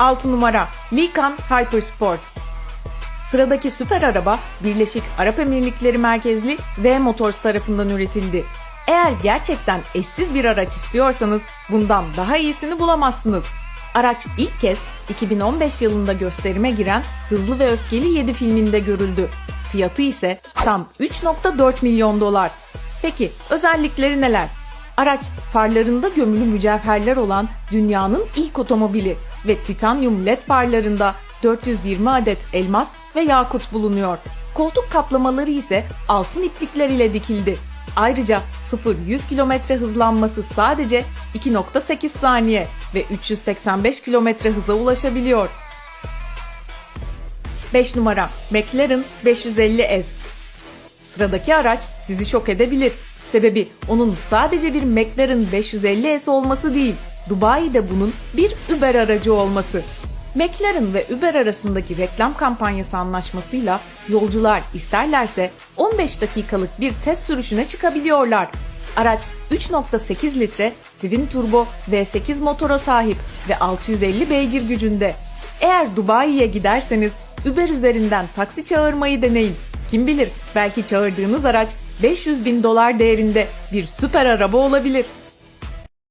6 numara Likan Hypersport. Sıradaki süper araba Birleşik Arap Emirlikleri merkezli V Motors tarafından üretildi. Eğer gerçekten eşsiz bir araç istiyorsanız bundan daha iyisini bulamazsınız. Araç ilk kez 2015 yılında gösterime giren Hızlı ve Öfkeli 7 filminde görüldü. Fiyatı ise tam 3.4 milyon dolar. Peki özellikleri neler? Araç farlarında gömülü mücevherler olan dünyanın ilk otomobili ve titanyum led farlarında 420 adet elmas ve yakut bulunuyor. Koltuk kaplamaları ise altın iplikler ile dikildi. Ayrıca 0-100 km hızlanması sadece 2.8 saniye ve 385 km hıza ulaşabiliyor. 5 numara McLaren 550S Sıradaki araç sizi şok edebilir. Sebebi onun sadece bir McLaren 550S olması değil, Dubai'de bunun bir Uber aracı olması. McLaren ve Uber arasındaki reklam kampanyası anlaşmasıyla yolcular isterlerse 15 dakikalık bir test sürüşüne çıkabiliyorlar. Araç 3.8 litre twin turbo V8 motora sahip ve 650 beygir gücünde. Eğer Dubai'ye giderseniz Uber üzerinden taksi çağırmayı deneyin. Kim bilir belki çağırdığınız araç 500 bin dolar değerinde bir süper araba olabilir.